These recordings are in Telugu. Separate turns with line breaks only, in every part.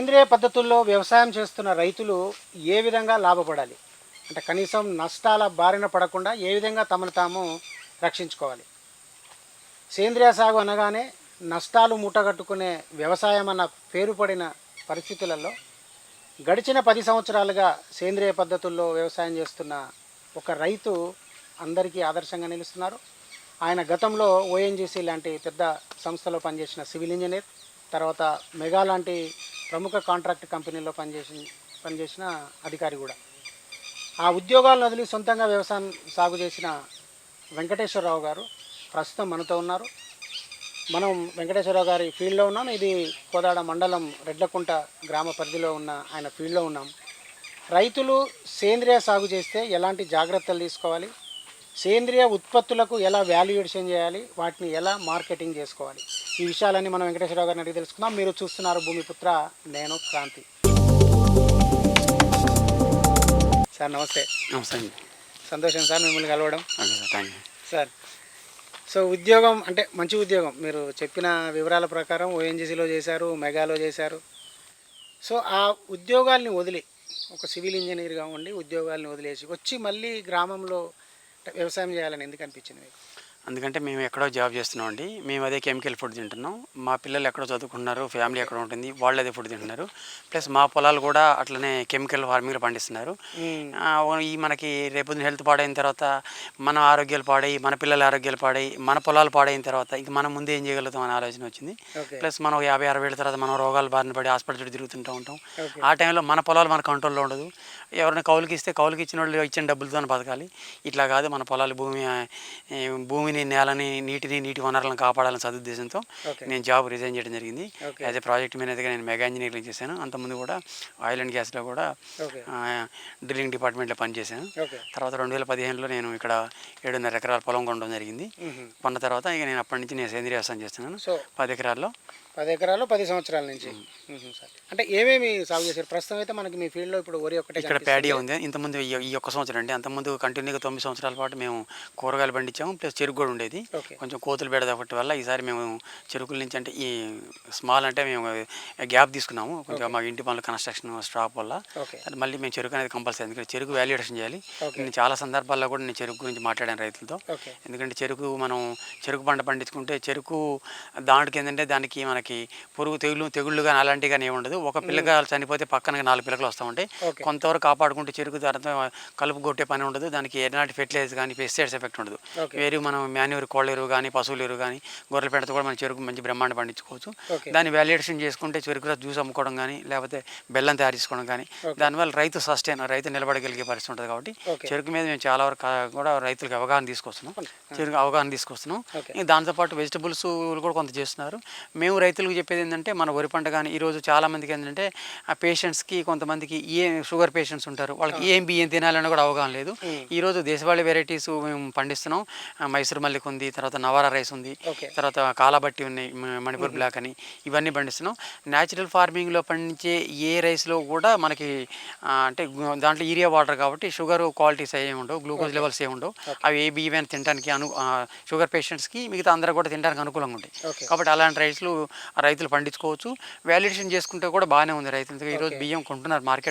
సేంద్రియ పద్ధతుల్లో వ్యవసాయం చేస్తున్న రైతులు ఏ విధంగా లాభపడాలి? అంటే కనీసం నష్టాల బారిన పడకుండా ఏ విధంగా తమను తాము రక్షించుకోవాలి? సేంద్రియ సాగు అనగానే నష్టాలు మూటగట్టుకునే వ్యవసాయం అన్న పేరు పడిన పరిస్థితులలో గడిచిన పది సంవత్సరాలుగా సేంద్రియ పద్ధతుల్లో వ్యవసాయం చేస్తున్న ఒక రైతు అందరికీ ఆదర్శంగా నిలుస్తున్నారు. ఆయన గతంలో ఓఎన్జీసీ లాంటి పెద్ద సంస్థలో పనిచేసిన సివిల్ ఇంజనీర్. తర్వాత మెగా లాంటి ప్రముఖ కాంట్రాక్ట్ కంపెనీలో పనిచేసి పనిచేసిన అధికారి కూడా. ఆ ఉద్యోగాలను వదిలి సొంతంగా వ్యవసాయం సాగు చేసిన వెంకటేశ్వరరావు గారు ప్రస్తుతం మనతో ఉన్నారు. మనం వెంకటేశ్వరరావు గారి ఫీల్డ్లో ఉన్నాం. ఇది కోదాడ మండలం రెడ్లకుంట గ్రామ పరిధిలో ఉన్న ఆయన ఫీల్డ్లో ఉన్నాం. రైతులు సేంద్రియ సాగు చేస్తే ఎలాంటి జాగ్రత్తలు తీసుకోవాలి? సేంద్రియ ఉత్పత్తులకు ఎలా వాల్యుయేషన్ చేయాలి వాటిని ఎలా మార్కెటింగ్ చేసుకోవాలి? ఈ విషయాలన్నీ మనం వెంకటేశ్వరరావు గారిని అడిగి తెలుసుకుందాం. మీరు చూస్తున్నారు భూమిపుత్ర నేను క్రాంతి. సార్ నమస్తే.
నమస్తే అండి.
సంతోషం సార్ మిమ్మల్ని కలవడం.
Sir thank you.
Sir so ఉద్యోగం అంటే మంచి ఉద్యోగం. మీరు చెప్పిన వివరాల ప్రకారం ఓఎన్జీసీలో చేశారు మెగాలో చేశారు. సో ఆ ఉద్యోగాల్ని వదిలి ఒక సివిల్ ఇంజనీర్గా ఉండి ఉద్యోగాల్ని వదిలేసి వచ్చి మళ్ళీ గ్రామంలో వ్యవసాయం చేయాలని ఎందుకు అనిపించింది మీకు?
అందుకంటే మేము ఎక్కడో జాబ్ చేస్తున్నాం అండి మేము అదే కెమికల్ ఫుడ్ తింటున్నాం. మా పిల్లలు ఎక్కడో చదువుకుంటున్నారు ఫ్యామిలీ ఎక్కడ ఉంటుంది వాళ్ళు అదే ఫుడ్ తింటున్నారు. ప్లస్ మా పొలాలు కూడా అట్లనే కెమికల్ ఫార్మింగ్లో పండిస్తున్నారు. ఈ మనకి రేపు హెల్త్ పాడైన తర్వాత మన ఆరోగ్యాలు పాడై మన పిల్లల ఆరోగ్యాలు పాడై మన పొలాలు పాడైన తర్వాత ఇంక మనం ముందు ఏం చేయగలుగుతాం అనే ఆలోచన వచ్చింది. ప్లస్ మనం యాభై అరవై ఏళ్ళ తర్వాత మనం రోగాలు బారిన పడి హాస్పిటల్ తిరుగుతుంటూ ఉంటాం. ఆ టైంలో మన పొలాలు మన కంట్రోల్లో ఉండదు. ఎవరైనా కౌలుకి ఇస్తే కౌలుకి ఇచ్చిన వాళ్ళు ఇచ్చిన డబ్బులతో బతకాలి. ఇట్లా కాదు మన పొలాలు భూమి భూమిని నేలని నీటిని నీటి వనరులను కాపాడాలని సదుద్దేశంతో నేను జాబ్ రిజైన్ చేయడం జరిగింది. యాజ్ ఏ ప్రాజెక్ట్ మేనేజర్గా నేను మెగా ఇంజనీరింగ్ చేశాను. అంతకుముందు కూడా ఆయిల్ అండ్ గ్యాస్లో కూడా డ్రిల్లింగ్ డిపార్ట్మెంట్లో పనిచేశాను. తర్వాత రెండు వేల పదిహేనులో నేను ఇక్కడ ఏడున్నర ఎకరాల పొలం కొనడం జరిగింది. కొన్న తర్వాత ఇక నేను అప్పటి నుంచి నేను సేంద్రీయ వ్యవసాయం చేస్తున్నాను. పది ఎకరాల్లో
పది ఎకరాలు పది సంవత్సరాల నుంచి. సార్. అంటే ఏమేమి సాగు చేశారు? ప్రస్తుతం అయితే మనకి మీ ఫీల్డ్లో ఇప్పుడు వరి ఒకటే
ఇక్కడ. ప్యాడీ ఉంది. ఇంతకుముందు ఈ ఈ ఒక్క సంవత్సరం అండి. అంతకుముందు కంటిన్యూగా తొమ్మిది సంవత్సరాల పాటు మేము కూరగాయలు పండించాము. ప్లస్ చెరుకు కూడా ఉండేది. కొంచెం కోతులు బెడద ఒకటి వల్ల ఈసారి మేము చెరుకుల నుంచి అంటే ఈ స్మాల్ అంటే మేము గ్యాప్ తీసుకున్నాము. కొంచెం మా ఇంటి పనులు కన్స్ట్రక్షన్ స్టాప్ వల్ల. మళ్ళీ మేము చెరుకు అనేది కంపల్సరీ. ఎందుకంటే చెరుకు వాల్యుయేషన్ చేయాలి. నేను చాలా సందర్భాల్లో కూడా నేను చెరుకు గురించి మాట్లాడాను రైతులతో. ఎందుకంటే చెరుకు మనం చెరుకు పంట పండించుకుంటే చెరుకు దాంట్కి ఏంటంటే దానికి మనకి పురుగు తెగులు తెగుళ్ళు కానీ అలాంటివి కానీ ఏమి ఉండదు. ఒక పిల్లగా చనిపోతే పక్కన నాలుగు పిల్లలు వస్తూ ఉంటాయి. కొంతవరకు కాపాడుకుంటే చెరుకు తర్వాత కలుపు కొట్టే పని ఉండదు. దానికి ఎలాంటి ఫెర్టిలైజర్ కానీ పెస్టిసైడ్స్ ఎఫెక్ట్ ఉండదు. వేరు మనం మాన్యూర్ కోళ్ళ ఎరువు కానీ పశువుల ఎరువు కానీ గొర్రెల పెడత కూడా మన చెరుకు మంచి బ్రహ్మాండ పండించుకోవచ్చు. దాన్ని వాల్యుయేషన్ చేసుకుంటే చెరుకు జ్యూస్ అమ్ముకోవడం కానీ లేకపోతే బెల్లం తయారు చేసుకోవడం కానీ. దానివల్ల రైతు సస్టైన్ రైతు నిలబడగలిగే పరిస్థితి ఉంటుంది కాబట్టి చెరుకు మీద మేము చాలా వరకు కూడా రైతులకు అవగాహన తీసుకొస్తున్నాం. చెరుకు అవగాహన తీసుకొస్తున్నాం. దాంతోపాటు వెజిటబుల్స్ కూడా కొంత చేస్తున్నారు. మేము రైతులకు చెప్పేది ఏంటంటే మన వరి పంట కానీ ఈరోజు చాలామందికి ఏంటంటే ఆ పేషెంట్స్కి కొంతమందికి ఏ షుగర్ పేషెంట్స్ ఉంటారు వాళ్ళకి ఏం బియ్యం తినాలని కూడా అవగాహన లేదు. ఈరోజు దేశవాళీ వెరైటీస్ మేము పండిస్తున్నాం. మైసూర్ మల్లిక ఉంది తర్వాత నవారా రైస్ ఉంది తర్వాత కాలాబట్టి ఉన్నాయి మణిపూర్ బ్లాక్ అని. ఇవన్నీ పండిస్తున్నాం. న్యాచురల్ ఫార్మింగ్లో పండించే ఏ రైస్లో కూడా మనకి అంటే దాంట్లో యూరియా వాటర్ కాబట్టి షుగర్ క్వాలిటీస్ ఏమి ఉండవు గ్లూకోజ్ లెవెల్స్ ఏమి ఉండవు. అవి ఏ బియ్యం తినడానికి అను షుగర్ పేషెంట్స్కి మిగతా అందరూ కూడా తినడానికి అనుకూలంగా ఉంటాయి. కాబట్టి అలాంటి రైస్లు రైతులు పండించుకోవచ్చు. వ్యాలిడేషన్ చేసుకుంటే కూడా బాగానే ఉంది రైతులు ఎందుకంటే ఈరోజు. బియ్యం కొంటున్నారు మార్కెట్.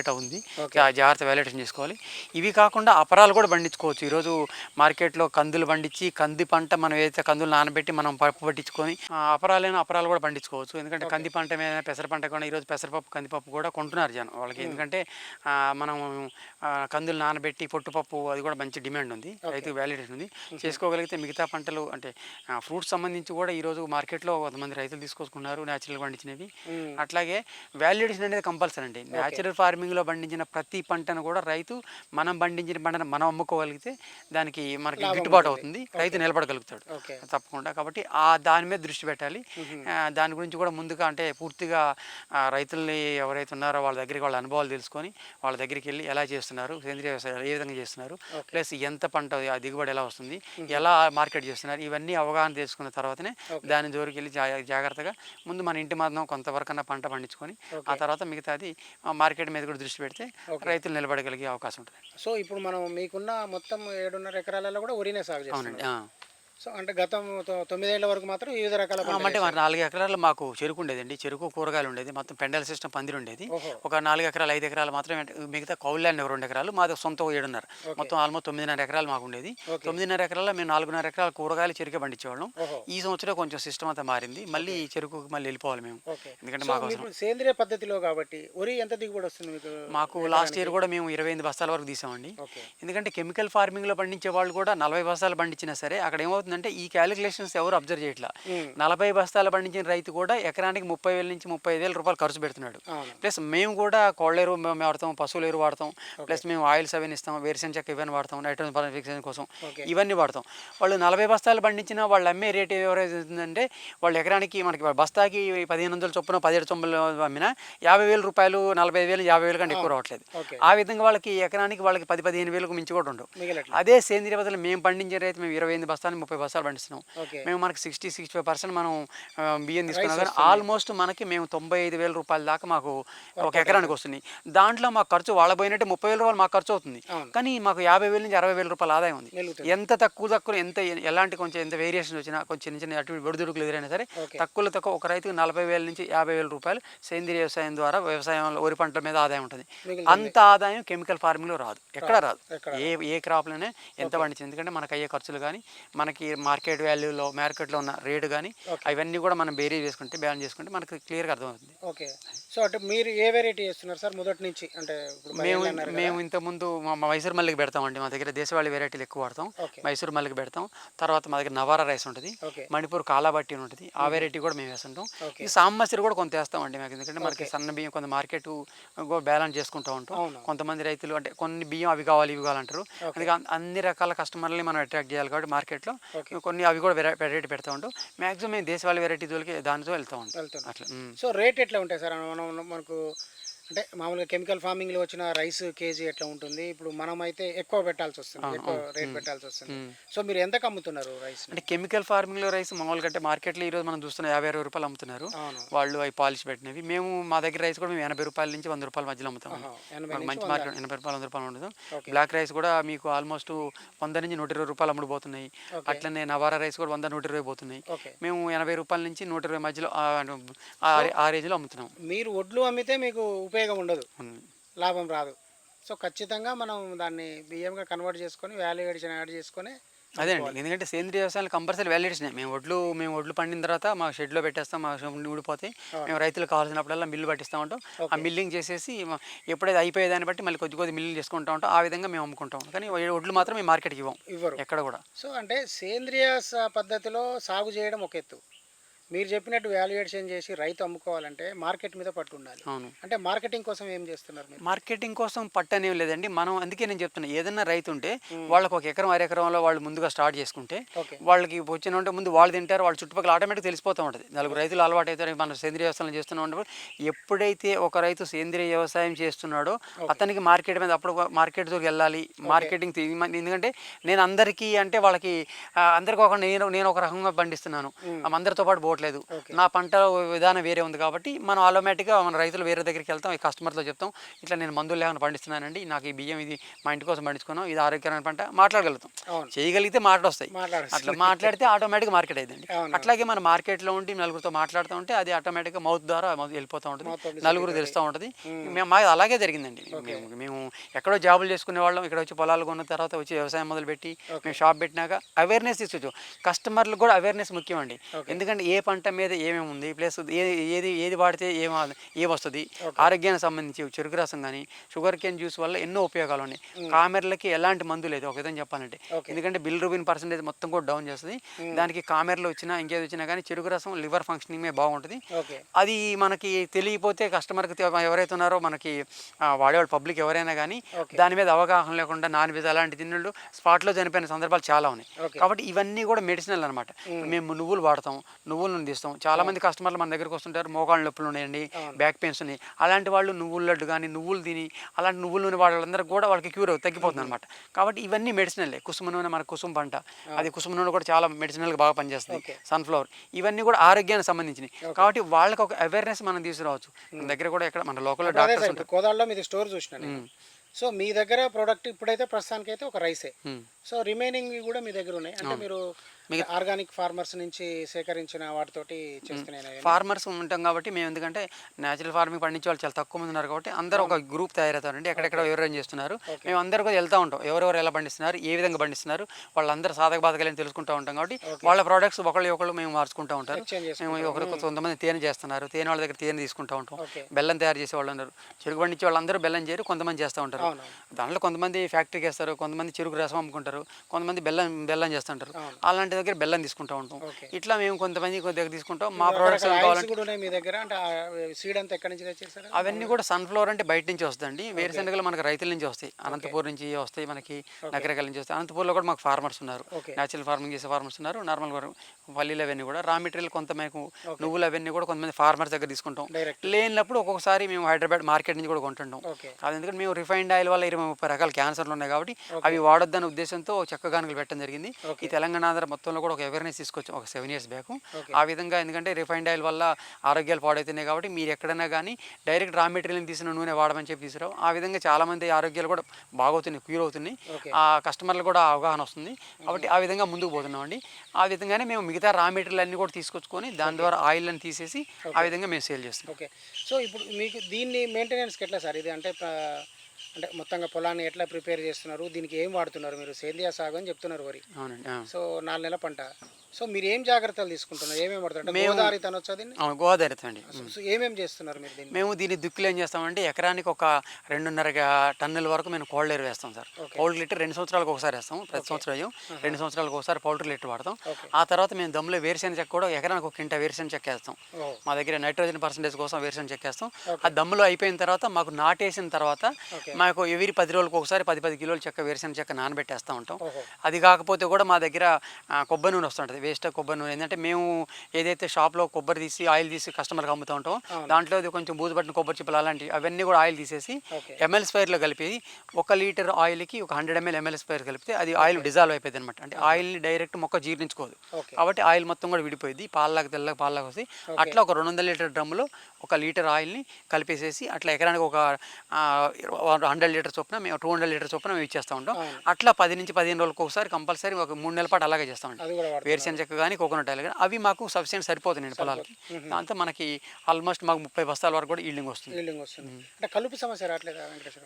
జా- జాగ్రత్త వ్యాలిడేషన్ చేసుకోవాలి. ఇవి కాకుండా అపరాలు కూడా పండించుకోవచ్చు. ఈరోజు మార్కెట్లో కందులు పండించి కంది పంట మనం ఏదైతే కందులు నానబెట్టి మనం పప్పు పట్టించుకొని అపరాలైన అపరాలు కూడా పండించుకోవచ్చు. ఎందుకంటే. కంది పంట మీద పెసర పంట కూడా ఈరోజు పెసరపప్పు కందిపప్పు కూడా కొంటున్నారు జనం వాళ్ళకి. ఎందుకంటే మనం కందులు నానబెట్టి పొట్టుపప్పు అది కూడా మంచి డిమాండ్ ఉంది.
ఓకే.
రైతు వ్యాలిడేషన్ ఉంది. చేసుకోగలిగితే మిగతా పంటలు అంటే ఫ్రూట్స్ సంబంధించి కూడా ఈరోజు మార్కెట్లో కొంతమంది రైతులు తీసుకొచ్చుకున్నారు న్యాచురల్ పండించినవి. అట్లాగే వాల్యుడేషన్ అనేది కంపల్సరీ అండి. న్యాచురల్ ఫార్మింగ్లో పండించిన ప్రతి పంటను కూడా రైతు మనం పండించిన పంటను మనం అమ్ముకోగలిగితే దానికి మనకి గిట్టుబాటు. అవుతుంది. రైతు నిలబడగలుగుతాడు. తప్పకుండా. కాబట్టి ఆ దాని మీద దృష్టి పెట్టాలి. దాని గురించి కూడా ముందుగా అంటే పూర్తిగా రైతుల్ని ఎవరైతే ఉన్నారో వాళ్ళ దగ్గరికి వాళ్ళ అనుభవాలు తెలుసుకొని వాళ్ళ దగ్గరికి వెళ్ళి ఎలా చేస్తున్నారు సేంద్రీయ వ్యవసాయం ఏ విధంగా చేస్తున్నారు ప్లస్ ఎంత పంట ఆ దిగుబడి ఎలా వస్తుంది ఎలా మార్కెట్ చేస్తున్నారు ఇవన్నీ అవగాహన తెలుసుకున్న తర్వాతనే. దాని జోలికి వెళ్ళి జాగ్రత్తగా ముందు మన ఇంటి మాత్రం కొంతవరకన్నా పంట పండించుకొని ఆ తర్వాత మిగతాది మార్కెట్ మీద కూడా దృష్టి పెడితే. రైతులు నిలబడగలిగే అవకాశం ఉంటుంది
సో ఇప్పుడు మనం మీకున్న మొత్తం ఏడున్నర ఎకరాలలో కూడా వరినే సాగు
అవునండి.
సో అంటే గతం తొమ్మిదేళ్ళ వరకు మాత్రం వివిధ రకాల
అంటే మరి నాలుగు ఎకరాలు మాకు చెరుకు ఉండేదండి. చెరుకు కూరగాయలు ఉండేది. మొత్తం పెండల సిస్టమ్ పందిరి ఉండేది. ఒక నాలుగు ఎకరాలు ఐదు ఎకరాలు మాత్రమే మిగతా కౌలు ల్యాండ్ రెండు ఎకరాలు. మాది సొంత ఏడున్నర. మొత్తం ఆల్మోస్ట్ తొమ్మిదిన్నర ఎకరాలు మాకు ఉండేది. తొమ్మిదిన్నర ఎకరాల్లో మేము నాలుగున్నర ఎకరాలు కూరగాయలు చెరుకే పండించేవాళ్ళం. ఈ సంవత్సరం కొంచెం సిస్టమ్ అంతా మారింది. మళ్ళీ ఈ చెరుకుకి మళ్ళీ వెళ్ళిపోవాలి మేము. ఎందుకంటే మాకు
సేంద్రియ పద్ధతిలో కాబట్టి వరి ఎంత దిగుబడి వస్తుంది మీకు
మాకు లాస్ట్ ఇయర్ కూడా మేము ఇరవై ఎనిమిది బస్తాల వరకు తీసామండి. ఎందుకంటే కెమికల్ ఫార్మింగ్లో పండించే వాళ్ళు కూడా నలభై బస్తాలు పండించినా సరే అక్కడ ఏమవుతుందంటే ఈ క్యాలిక్యులేషన్స్ ఎవరు అబ్జర్వ్ చేయట్లా. నలభై బస్తాలు పండించిన రైతు కూడా ఎకరానికి ముప్పై వేల నుంచి ముప్పై ఐదు వేల రూపాయలు ఖర్చు పెడుతున్నాడు. ప్లస్ మేము కూడా కోళ్ళ ఎరువు మేము వాడతాం పశువుల ఎరువు వాడతాం. ప్లస్ మేము ఆయిల్స్ అవన్నీ ఇస్తాం వేరుశెనగ చెక్క ఇవన్నీ వాడతాం నైట్రోజన్ ఫిక్సేషన్ కోసం. ఇవన్నీ వాడతాం. వాళ్ళు నలభై బస్తాలు పండించినా వాళ్ళు అమ్మే రేట్ ఎవరైతే ఉంటుందంటే వాళ్ళు ఎకరానికి మనకి బస్తాకి పదిహేను వందల చొప్పున పదిహేడు తొమ్మిది అమ్మినా యాభై వేల రూపాయలు నలభై వేలు యాభై వేలు కంటే ఎక్కువ రావట్లేదు. ఆ విధంగా వాళ్ళకి ఎకరానికి వాళ్ళకి పది పదిహేను వేలకు మించి కూడా ఉండవు. అదే సేంద్రియ పద్ధతిలో మేము పండించే రైతు మేము ఇరవై ఎనిమిది బస్తాలు ముప్పై బస్తాలు పండిస్తున్నాం. మేము మనకి సిక్స్టీ సిక్స్టీ ఫైవ్ పర్సెంట్ మనం బియ్యం తీసుకున్నాం. కానీ ఆల్మోస్ట్ మనకి మేము తొంభై ఐదు వేల రూపాయల దాకా మాకు ఒక ఎకరానికి వస్తుంది. దాంట్లో మాకు ఖర్చు వాళ్ళ పోయినట్టే ముప్పై వేల రూపాయలు మాకు ఖర్చు అవుతుంది. కానీ మాకు యాభై వేల నుంచి అరవై వేల రూపాయల ఆదాయం ఉంది. ఎంత తక్కువ తక్కువ ఎంత ఎలాంటి కొంచెం ఎంత వేరియేషన్ వచ్చినా కొంచెం చిన్న చిన్న అటు ఒడిదుడుకులు ఎదురైనా సరే. తక్కువలో తక్కువ ఒక రైతుకు నలభై వేల నుంచి యాభై వేల రూపాయలు సేంద్రియ వ్యవసాయం ద్వారా వ్యవసాయంలో వరి పంటల మీద ఆదాయం ఉంటుంది. అంత ఆదాయం కెమికల్ ఫార్మింగ్లో రాదు. ఎక్కడ రాదు. ఏ ఏ క్రాప్లోనే ఎంత పండించింది ఎందుకంటే మనకు అయ్యే ఖర్చులు కానీ మనకి మార్కెట్ వాల్యూలో మార్కెట్లో ఉన్న రేటు కానీ అవన్నీ కూడా మనం బేరీ చేసుకుంటే బ్యాలెన్స్ చేసుకుంటే మనకి క్లియర్గా అర్థమవుతుంది.
ఓకే. సో అంటే మీరు ఏ వెరైటీ చేస్తున్నారు సార్ మొదటి నుంచి? అంటే
మేము. మేము ఇంతకుముందు మా మైసూర్ మల్లికి పెడతామండి. మా దగ్గర దేశవాళీ వెరైటీలు ఎక్కువ వాడతాం. మైసూర్ మల్లికి పెడతాం. తర్వాత మా దగ్గర నవారా రైస్ ఉంటుంది. మణిపూర్ కాలాబట్టి ఉంటుంది. ఆ వెరైటీ కూడా మేము వేస్తుంటాం. ఈ సాంబసిరి కూడా కొంత వేస్తామండి మాకు. ఎందుకంటే మనకి సన్న బియ్యం కొంత మార్కెట్ బ్యాలెన్స్ చేసుకుంటూ ఉంటాం. కొంతమంది రైతులు అంటే కొన్ని బియ్యం అవి కావాలి ఇవి కావాలంటారు అందుకే అన్- అన్ని రకాల కస్టమర్లని మనం అట్రాక్ట్ చేయాలి కాబట్టి మార్కెట్లో. కొన్ని అవి కూడా వెరైటీ పెడతా ఉంటాం మాక్సిమం మేము దేశవాళీ వెరైటీ దానితో వెళ్తూ ఉంటాం అట్లా.
సో రేట్ ఎట్లా ఉంటాయి సార్? మనం మనకు అంటే మామూలుగా కెమికల్ ఫార్మింగ్లో వచ్చిన రైస్ కేజీ ఎట్లా ఉంటుంది? ఇప్పుడు మనం అయితే ఎక్కువ పెట్టాల్సి వస్తుంది. ఎక్కువ రేట్ పెట్టాల్సి వస్తుంది. సో మీరు ఎంతకు అమ్ముతున్నారు రైస్
అంటే కెమికల్ ఫార్మింగ్లో రైస్ మామూలుగా అంటే మార్కెట్లో ఈరోజు మనం చూస్తున్న యాభై అరవై రూపాయలు అమ్ముతున్నారు. వాళ్ళు అవి పాలిష్ పెట్టినవి. మేము మా దగ్గర రైస్ కూడా మేము ఎనభై రూపాయల నుంచి వంద రూపాయల మధ్యలో అమ్ముతాం. మంచి. మార్కెట్ ఎనభై రూపాయలు వంద రూపాయలు ఉండదు. బ్లాక్ రైస్ కూడా మీకు ఆల్మోస్ట్ వంద నుంచి నూట ఇరవై రూపాయలు అమ్ముడుపోతున్నాయి. అట్లనే నవారా రైస్ కూడా వంద నూట ఇరవై పోతున్నాయి. మేము ఎనభై రూపాయల నుంచి నూట ఇరవై మధ్యలో ఆ రేంజ్లో అమ్ముతున్నాం.
మీరు వడ్లు అమ్మితే మీకు ఉపయోగం ఉండదు.
ఉమ్.
లాభం రాదు. సో ఖచ్చితంగా మనం దాన్ని బియ్యంగా కన్వర్ట్ చేసుకొని వాల్యూ ఎడిషన్ యాడ్ చేసుకొని
అదే అండి. ఎందుకంటే సేంద్రియ వ్యవసాయాలు కంపల్సరీ వ్యాలిడేషన్ మేము వడ్లు మేము వడ్లు పండిన తర్వాత మా షెడ్లో పెట్టేస్తాం మా ఊడిపోతాయి. మేము రైతులకు కావాల్సినప్పుడల్లా మిల్లు పట్టిస్తూ ఉంటాం. ఆ మిల్లింగ్ చేసేసి ఎప్పుడైతే అయిపోయేదాన్ని బట్టి మళ్ళీ కొద్ది కొద్ది మిల్లింగ్ చేసుకుంటూ ఉంటాం. ఆ విధంగా మేము అమ్ముకుంటాం. కానీ వడ్లు మాత్రం మేము మార్కెట్కి ఇవ్వం.
ఇవ్వరు.
ఎక్కడ కూడా.
సో అంటే సేంద్రియ పద్ధతిలో సాగు చేయడం ఒక ఎత్తు. మీరు చెప్పినట్టు వాల్యుయేషన్ చేసి రైతు అమ్ముకోవాలంటే మార్కెట్ మీద పట్టు ఉండాలి
అవును.
అంటే మార్కెటింగ్ కోసం ఏం చేస్తున్నారు మీరు?
మార్కెటింగ్ కోసం పట్టనేం లేదండి. మనం అందుకే నేను చెప్తున్నా ఏదైనా రైతు ఉంటే వాళ్ళకి ఒక ఎకరం అర ఎకరంలో వాళ్ళు ముందుగా స్టార్ట్ చేసుకుంటే వాళ్ళకి వచ్చిన ఉంటే ముందు వాళ్ళు తింటారు వాళ్ళ చుట్టుపక్కల ఆటోమేటిక్ తెలిసిపోతూ ఉంటుంది. నలుగురు రైతులు అలవాటు అవుతారు మన సేంద్రియ వ్యవసాయం చేస్తున్నా ఉన్నప్పుడు ఎప్పుడైతే ఒక రైతు సేంద్రియ వ్యవసాయం చేస్తున్నాడో అతనికి మార్కెట్ మీద అప్పుడు మార్కెట్ దూరం వెళ్ళాలి. మార్కెటింగ్ ఎందుకంటే నేను అందరికీ అంటే వాళ్ళకి అందరికీ ఒక నేను నేను ఒక రకంగా పండిస్తున్నాను. అందరితో పాటు పోవట్లేదు నా పంట విధానం వేరే ఉంది కాబట్టి మనం ఆటోమేటిక్గా మన రైతులు వేరే దగ్గరికి వెళ్తాం ఈ కస్టమర్తో చెప్తాం ఇట్లా నేను మందులు లేకుండా పండిస్తున్నానండి నాకు ఈ బియ్యం ఇది మా ఇంటి కోసం పండించుకున్నాం ఇది ఆరోగ్యకరమైన పంట మాట్లాడగలుగుతాం. చేయగలిగితే మాటలు వస్తాయి.
మాట్లాడచ్చు
అట్లా మాట్లాడితే ఆటోమేటిక్గా మార్కెట్ అయిందండి. అట్లాగే మన మార్కెట్లో ఉండి నలుగురితో మాట్లాడుతూ ఉంటే అది ఆటోమేటిక్గా మౌత్ ద్వారా వెళ్ళిపోతూ ఉంటుంది. నలుగురు. తెలుస్తూ ఉంటుంది. మేము. మాది అలాగే జరిగిందండి. మేము మేము ఎక్కడో జాబులు చేసుకునే వాళ్ళం ఇక్కడ వచ్చి పొలాలు కొన్న తర్వాత వచ్చి వ్యవసాయం మొదలుపెట్టి మేము షాప్ పెట్టినాక అవేర్నెస్ తీసుకొచ్చు. కస్టమర్లకు కూడా అవేర్నెస్ ముఖ్యం అండి. ఎందుకంటే ఏ పంట మీద ఏమేమి ఉంది? ప్లస్ ఏది ఏది ఏది వాడితే ఏం ఏమొస్తుంది ఆరోగ్యానికి సంబంధించి చెరుకు రసం కానీ షుగర్ కేన్ జ్యూస్ వల్ల ఎన్నో ఉపయోగాలు ఉన్నాయి. కామెర్లకి ఎలాంటి మందు లేదు. ఒక విధంగా చెప్పాలంటే. ఎందుకంటే బిల్ రూబిన్ పర్సెంటేజ్ మొత్తం కూడా డౌన్ చేస్తుంది. దానికి కామెర్లు వచ్చినా ఇంకేది వచ్చినా కానీ చెరుకు రసం లివర్ ఫంక్షనింగ్ మీద బాగుంటుంది. అది మనకి తెలియపోతే కస్టమర్కి ఎవరైతే ఉన్నారో మనకి వాడేవాళ్ళు పబ్లిక్ ఎవరైనా కానీ. దాని మీద అవగాహన లేకుండా నాన్ వెజ్ అలాంటి తిన్నళ్ళు స్పాట్లో చనిపోయిన సందర్భాలు చాలా ఉన్నాయి. కాబట్టి ఇవన్నీ కూడా మెడిసినల్ అనమాట మేము నువ్వులు వాడతాం. నువ్వుల నుండి చాలా మంది కస్టమర్లు మన దగ్గరకు వస్తుంటారు మోకాళ్ళ నొప్పులు ఉన్నాయండి బ్యాక్ పెయిన్స్ ఉన్నాయి. అలాంటి వాళ్ళు నువ్వుల లడ్డు కానీ నువ్వులు తిని అలాంటి నువ్వుల నూనె వాళ్ళందరూ కూడా వాళ్ళకి క్యూర్ తగ్గిపోతుంది అనమాట కాబట్టి ఇవన్నీ మెడిసినల్లే కుసుమ నూనె మన కుసుమ పంట. అది కుసుమ నూనె కూడా చాలా మెడిసినల్గా బాగా పనిచేస్తుంది. సన్ఫ్లవర్. ఇవన్నీ కూడా ఆరోగ్యానికి సంబంధించినవి కాబట్టి వాళ్ళకి ఒక అవేర్నెస్ మనం తీసుకురావచ్చు. మన దగ్గర కూడా ఇక్కడ మన లోకల్ డాక్టర్స్
మీది స్టోర్ చూసిన నేను. సో మీ దగ్గర ప్రోడక్ట్ ఇప్పుడైతే ప్రస్తుతానికి అయితే ఒక రైసే. సో రిమైనింగ్ కూడా మీ దగ్గర ఉన్నాయి. అంటే మీరు
మిగతా
ఆర్గానిక్ ఫార్మర్స్ నుంచి సేకరించిన వాటితోటి చేస్తున్నాయి
ఫార్మర్స్ ఉంటాం కాబట్టి మేము ఎందుకంటే నేచురల్ ఫార్మింగ్ పండించే వాళ్ళు చాలా తక్కువ మంది ఉన్నారు కాబట్టి అందరూ ఒక గ్రూప్ తయారవుతారండి ఎక్కడెక్కడ ఎవరైనా చేస్తున్నారు. మేము అందరూ కూడా వెళ్తూ ఉంటాం. ఎవరెవరు ఎలా పండిస్తున్నారు ఏ విధంగా పండిస్తున్నారు వాళ్ళందరూ సాధక బాధకాలని తెలుసుకుంటూ ఉంటాం కాబట్టి వాళ్ళ ప్రోడక్ట్స్ ఒకళ్ళు ఒకళ్ళు మేము మార్చుకుంటూ ఉంటారు. మేము ఒకరికి కొంతమంది తేనె చేస్తున్నారు. తేనె వాళ్ళ దగ్గర తేనె తీసుకుంటూ ఉంటాం. బెల్లం తయారు చేసే వాళ్ళు ఉన్నారు. చెరుకు పండించే వాళ్ళందరూ బెల్లం చేయరు కొంతమంది చేస్తూ ఉంటారు. దాంట్లో కొంతమంది ఫ్యాక్టరీకి వేస్తారు కొంతమంది చెరుకు రసం అమ్ముకుంటారు కొంతమంది బెల్లం బెల్లం చేస్తుంటారు. అలాంటి దగ్గర బెల్లం తీసుకుంటూ ఉంటాం. ఇట్లా మేము కొంతమంది కొద్ది దగ్గర తీసుకుంటాం. మా ప్రోడక్ట్స్
మీ దగ్గర? అంటే సీడ్ అంతా ఎక్కడి నుంచి తెచ్చేసారు
అవన్నీ కూడా సన్ఫ్లవర్ అంటే బయట నుంచి వస్తుందండి వేరుశనగలు మనకు రైతుల నుంచి వస్తాయి. అనంతపూర్ నుంచి వస్తాయి మనకి నగరకాల నుంచి వస్తాయి. అనంతపూర్లో కూడా మాకు ఫార్మర్స్ ఉన్నారు. న్యాచురల్ ఫార్మింగ్ చేసే ఫార్మర్స్ ఉన్నారు. నార్మల్ పల్లీలు అవన్నీ కూడా రా మెటీరియల్ కొంత మేము నువ్వులు అవన్నీ కూడా కొంతమంది ఫార్మర్స్ దగ్గర తీసుకుంటాం. లేనప్పుడు ఒక్కొక్కసారి మేము హైదరాబాద్ మార్కెట్ నుంచి కూడా కొంటుంటాం. అది ఎందుకంటే మేము రిఫైన్డ్ ఆయిల్ వల్ల ఇరవై ముప్పై రకాల క్యాన్సర్లు ఉన్నాయి కాబట్టి అవి వాడొద్దనే ఉద్దేశంతో చెక్క గానుగలు పెట్టడం జరిగింది. ఈ తెలంగాణ ఆంధ్ర మొత్తంలో కూడా ఒక అవేర్నెస్ తీసుకొచ్చాం ఒక సెవెన్ ఇయర్స్ బ్యాక్. ఆ విధంగా ఎందుకంటే రిఫైన్డ్ ఆయిల్ వల్ల ఆరోగ్యాలు పాడవుతున్నాయి కాబట్టి మీరు ఎక్కడైనా కానీ డైరెక్ట్ రా మెటీరియల్ తీసిన నూనె వాడమని చెప్పి తీసుకురావు. ఆ విధంగా చాలా మంది ఆరోగ్యాలు కూడా బాగవుతున్నాయి క్యూర్ అవుతున్నాయి. ఆ కస్టమర్లు కూడా అవగాహన వస్తుంది. కాబట్టి ఆ విధంగా ముందుకు పోతున్నామండి. ఆ విధంగానే మేము మిగతా రా మెటీరియల్ అన్ని కూడా తీసుకొచ్చుకొని దాని ద్వారా ఆయిల్ అని తీసేసి ఆ విధంగా మేము సేల్ చేస్తున్నాం.
ఓకే సో ఇప్పుడు మీకు దీన్ని మెయింటెనెన్స్కి ఎట్లా సార్? ఇది అంటే అంటే మొత్తంగా పొలాన్ని ఎట్లా ప్రిపేర్ చేస్తున్నారు? దీనికి ఏం వాడుతున్నారు మీరు? సేంద్రియ సాగు అని చెప్తున్నారు వరి.
అవునండి.
సో నాలుగు నెలల పంట. సో మీరు ఏం జాగ్రత్తలు తీసుకుంటున్నారు? ఏమేమి అంటే గోదావరి దీన్ని?
అవును గోదావరి అండి.
సో ఏమేమి చేస్తున్నారు మీరు దీన్ని?
మేము దీని దుక్కులు ఏం చేస్తామంటే ఎకరానికి ఒక రెండున్నర టన్నుల వరకు మేము ఎరువు వేస్తాం సార్. పౌల్ట్రీ లిటర్ రెండు సంవత్సరాలకు ఒకసారి వేస్తాం ప్రతి సంవత్సరం. రెండు సంవత్సరాలకు ఒకసారి పౌల్ట్రీ లిటర్ వాడతాం. ఆ తర్వాత మేము దమ్ములో వేరుశెనగ చెక్క కూడా ఎకరానికి ఒక కింట వేరుశెనగ చెక్క వేస్తాం. మా దగ్గర నైట్రోజన్ పర్సెంటేజ్ కోసం వేరుశెనగ చెక్క వేస్తాం. ఆ దమ్ములో అయిపోయిన తర్వాత మాకు నాటేసిన తర్వాత మాకు ఎవరి పది రోజులకు ఒకసారి పది పది కిలోల చెక్క వేరుశెనగ చెక్క నానబెట్టేస్తూ ఉంటాం. అది కాకపోతే కూడా మా దగ్గర కొబ్బరి నూనె వస్తుంటుంది. వేస్ట్ కొబ్బరి నూనె. ఏంటంటే మేము ఏదైతే షాప్లో కొబ్బరి తీసి ఆయిల్ తీసి కస్టమర్కి అమ్ముతూ
అవును.
దాంట్లో కొంచెం బూజు పట్టిన కొబ్బరి చిప్పలు అలాంటివి అవన్నీ కూడా ఆయిల్ తీసేసి ఎంఎల్ స్పైర్లో కలిపి ఒక లీటర్ ఆయిల్కి ఒక హండ్రెడ్ ఎంఎల్ ఎంఎల్ స్పైర్ కలిపితే అది ఆయిల్ డిజాల్వ్ అయిపోయింది అనమాట అంటే ఆయిల్ని డైరెక్ట్ మొక్క జీర్ణించుకోదు. కాబట్టి ఆయిల్ మొత్తం కూడా విడిపోయింది పాలలాగా తెల్లగా పాలలాగా వస్తాయి అట్లా ఒక రెండు వందల లీటర్ డ్రమ్ములో ఒక లీటర్ ఆయిల్ని కలిపేసేసి అట్లా ఎకరానికి ఒక హండ్రెడ్ లీటర్ చొప్పున మేము టూ హండ్రెడ్ లీటర్ చొప్పున మేము ఇచ్చేస్తూ ఉంటాం. అట్లా పది నుంచి పదిహేను రోజులకు ఒకసారి కంపల్సరీ ఒక మూడు నెలల పాటు అలాగే
కూడా వాడుతున్నారు
వేరుశెనగ చెక్క కానీ కోకోనట్ ఆయిల్ కానీ అవి మాకు సఫిషియెంట్ సరిపోతున్నాయి పొలాలకి. దాంతో మనకి ఆల్మోస్ట్ మాకు ముప్పై బస్తాల వరకు కూడా ఈల్డింగ్ వస్తుంది.
కలుపు సమస్య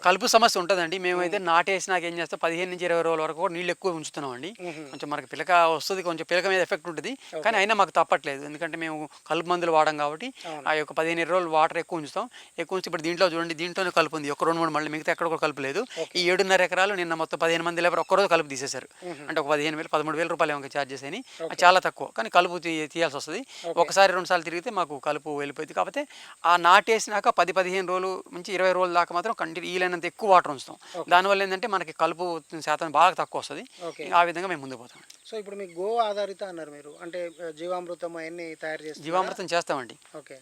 కలుపు సమస్య ఉంటుందండి. మేమైతే నాటేసినాక ఏం చేస్తాం పదిహేను నుంచి ఇరవై రోజుల వరకు కూడా నీళ్ళు ఎక్కువ ఉంచుతున్నాం అండి. కొంచెం మనకి పిలక వస్తుంది కొంచెం పిలక మీద ఎఫెక్ట్ ఉంటుంది. కానీ అయినా మాకు తప్పట్లేదు. ఎందుకంటే మేము కలుపు మందులు వాడడం కాబట్టి. ఆ యొక్క పదిహేను రోజులు వాటర్ ఎక్కువ ఉంచుతాం. ఎక్కువ ఉంచి ఇప్పుడు దీంట్లో చూడండి దీంట్లోనే కలుపు ఉంది. ఒక రెండు మూడు మళ్ళీ మిగతా ఎక్కడ కూడా కలుపు లేదు. ఈ ఏడున్నర ఎకరాలు నిన్న మొత్తం పదిహేను మంది లేబర్ ఒక్కరోజు కలుపు తీసేశారు. అంటే ఒక పదిహేను వేలు పదమూడు వేల రూపాయలు ఏమో ఛార్జెస్ అని చాలా తక్కువ. కానీ కలుపు తీయాల్సి వస్తుంది. ఒకసారి రెండు సార్లు తిరిగితే మాకు కలుపు వెళ్ళిపోయింది. కాకపోతే ఆ నాటేసినాక పది పదిహేను రోజులు నుంచి ఇరవై రోజుల దాకా మాత్రం కంటిన్యూ ఈలైనంత ఎక్కువ వాటర్ ఉంచుతాం. దానివల్ల ఏంటంటే మనకి కలుపు శాతం బాగా తక్కువ వస్తుంది. ఆ విధంగా మేము ముందుకు పోతాం.
సో ఇప్పుడు మీకు గో ఆధారిత అన్నారు మీరు. అంటే జీవామృతం అవన్నీ తయారు చేస్తారు
జీవామృతం చేస్తామండి.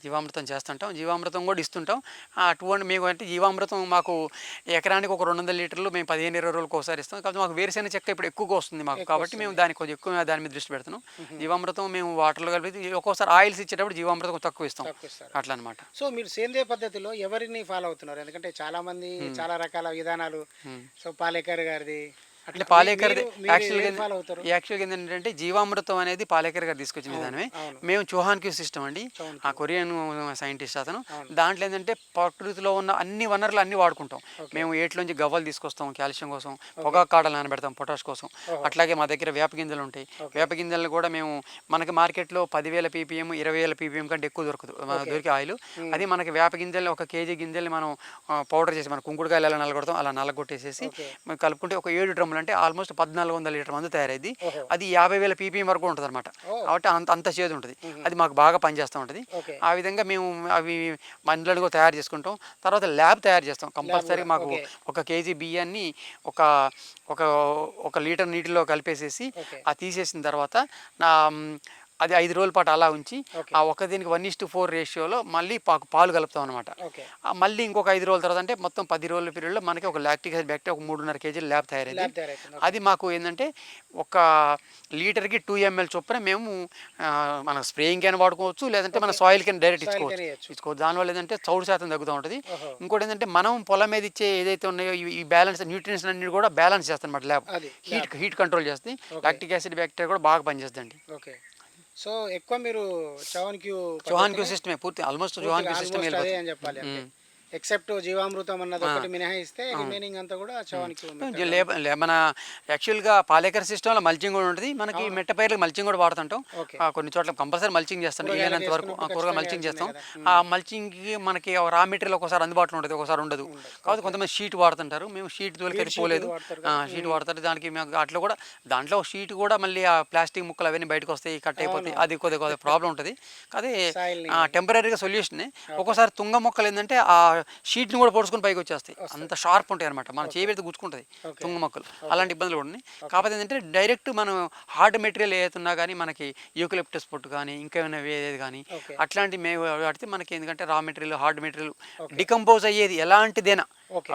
జీవామృతం చేస్తుంటాం. జీవామృతం కూడా ఇస్తుంటాం. అటువంటి మేము అంటే జీవామృతం మాకు ఎకరానికి ఒక రెండు వందల లీటర్లు మేము పదిహేను ఇరవై రోజులకు ఒకసారి ఇస్తాం. కాబట్టి మాకు వేరుశెనగ చెక్క ఇప్పుడు ఎక్కువగా వస్తుంది మాకు. కాబట్టి మేము దానికి కొంచెం ఎక్కువ దాని మీద దృష్టి పెడుతున్నాం. జీవామృతం మేము వాటర్లో కలిపి ఒక్కోసారి ఆయిల్స్ ఇచ్చేటప్పుడు జీవామృతం తక్కువ ఇస్తాం. అట్లా అనమాట
సో మీరు సేంద్రియ పద్ధతిలో ఎవరిని ఫాలో అవుతున్నారు? ఎందుకంటే చాలా మంది చాలా రకాల విధానాలు. సో పాలేకర్ గారిది
అంటే పాలేకర్ యాక్చువల్గా
అవుతారు?
యాక్చువల్గా ఏంటంటే జీవామృతం అనేది పాలేకర్ గారు తీసుకొచ్చిన విధానమే. మేము చౌహాన్ క్యూ సిస్టమ్ అండి. ఆ కొరియన్ సైంటిస్ట్ అతను. దాంట్లో ఏంటంటే ప్రకృతిలో ఉన్న అన్ని వనరులు అన్ని వాడుకుంటాం. మేము ఏట్లోంచి గవ్వలు తీసుకొస్తాం కాల్షియం కోసం పొగాకు కాడలు నానబెడతాం పొటాష్ కోసం. అట్లాగే మా దగ్గర వేప గింజలు ఉంటాయి. వేప గింజలు కూడా మేము మనకి మార్కెట్లో పదివేల పీపీఎం ఇరవై వేల పీపీఎం కంటే ఎక్కువ దొరకదు దొరికే ఆయిల్. అది మనకి వేప గింజలు ఒక కేజీ గింజల్ని మనం పౌడర్ చేసి మన కుంకుడుకాయలు ఎలా నలగొడతాం అలా నలగొట్టేసేసి కలుపుకుంటే ఒక ఏడు డ్రమ్ములు అంటే ఆల్మోస్ట్ పద్నాలుగు వందల లీటర్ మందు తయారైంది అది యాభై వేల పీపీఎం వరకు ఉంటుంది అనమాట. కాబట్టి అంత అంత చేదు ఉంటుంది. అది మాకు బాగా పనిచేస్తూ ఉంటుంది. ఆ విధంగా మేము అవి మందులను తయారు చేసుకుంటాం. తర్వాత ల్యాబ్ తయారు చేస్తాం కంపల్సరీ మాకు. ఒక కేజీ బియ్యాన్ని ఒక ఒక ఒక లీటర్ నీటిలో కలిపేసేసి ఆ తీసేసిన తర్వాత నా అది ఐదు రోజుల పాటు అలా ఉంచి. ఆ ఒక దీనికి వన్ ఇస్ టు ఫోర్ రేషియోలో మళ్ళీ పాకు పాలు కలుపుతాం అనమాట మళ్ళీ ఇంకొక ఐదు రోజుల తర్వాత అంటే మొత్తం పది రోజుల పీరియడ్లో మనకి ఒక లాక్టిక్ యాసిడ్ బ్యాక్టీరియా ఒక మూడున్నర కేజీలు ల్యాబ్ తయారైంది. అది మాకు ఏంటంటే ఒక లీటర్కి టూ ఎంఎల్ చొప్పున మేము మన స్ప్రేయింగ్ క్యాన్ వాడుకోవచ్చు లేదంటే మన సాయిల్ క్యాన్ డైరెక్ట్ ఇచ్చుకోవచ్చు. ఇచ్చుకోవచ్చు. దానివల్ల ఏంటంటే చౌడు శాతం తగ్గుతూ ఉంటుంది. ఇంకోటి ఏంటంటే మనం పొలం మీద ఇచ్చే ఏదైతే ఉన్నాయో ఈ- బ్యాలెన్స్ న్యూట్రియన్స్ అన్ని కూడా బ్యాలెన్స్ చేస్తాం అనమాట ల్యాబ్ హీట్ హీట్ కంట్రోల్ చేస్తుంది. లాక్టిక్ యాసిడ్ బ్యాక్టీరియా కూడా బాగా పనిచేస్తుంది
ఓకే. సో ఎక్కువ మీరు చవన్ క్యూ
జోహాన్ క్యూ సిస్టమే పూర్తి ఆల్మోస్ట్ జోహాన్ క్యూ సిస్టమ్
అదే అని చెప్పాలి ఎక్సెప్ట్ జీవామృతం అన్నది ఒకటి మినహాయిస్తే రిమైనింగ్ అంతా కూడా చవన్ క్యూ
మన యాక్చువల్గా పాలేకర్ సిస్టంలో మల్చింగ్ కూడా ఉంటుంది. మనకి మెట్ట పైర్లకు మల్చింగ్ కూడా వాడుతుంటాం. కొన్ని చోట్ల కంపల్సరీ మల్చింగ్ చేస్తాం వీలైనంత వరకు
ఖచ్చితంగా
మల్చింగ్ చేస్తాం. ఆ మల్చింగ్కి మనకి రా మెటీరియల్ ఒకసారి అందుబాటులో ఉంటుంది ఒకసారి ఉండదు. కాబట్టి కొంతమంది షీట్ వాడుతుంటారు. మేము షీట్ తోలికైతే పోలేదు షీట్ వాడతారు దానికి మేము అట్లా కూడా దాంట్లో షీట్ కూడా మళ్ళీ ఆ ప్లాస్టిక్ ముక్కలు అవన్నీ బయటకు వస్తాయి కట్ అయిపోతాయి. అది కొద్దిగా ప్రాబ్లం ఉంటుంది. అదే
Soil ని-
టెంపరీగా సొల్యూషన్ ఒక్కోసారి తుంగ మొక్కలు ఏంటంటే ఆ షీట్ని కూడా పొడుచుకొని పైకి వచ్చేస్తాయి. అంత షార్ప్ ఉంటాయి అనమాట మన చేయి పెడితే గుచ్చుకుంటుంది తుంగ మొక్కలు. అలాంటి ఇబ్బందులు కూడా ఉన్నాయి. కాకపోతే ఏంటంటే డైరెక్ట్ మనం హార్డ్ మెటీరియల్ ఏదైతున్నా కానీ మనకి యూకలిప్టస్ పొట్టు కానీ ఇంకేమైనా ఏది కానీ. అట్లాంటి మేము వాడితే మనకి ఎందుకంటే raw material hard material decompose అయ్యేది ఎలాంటిదైనా.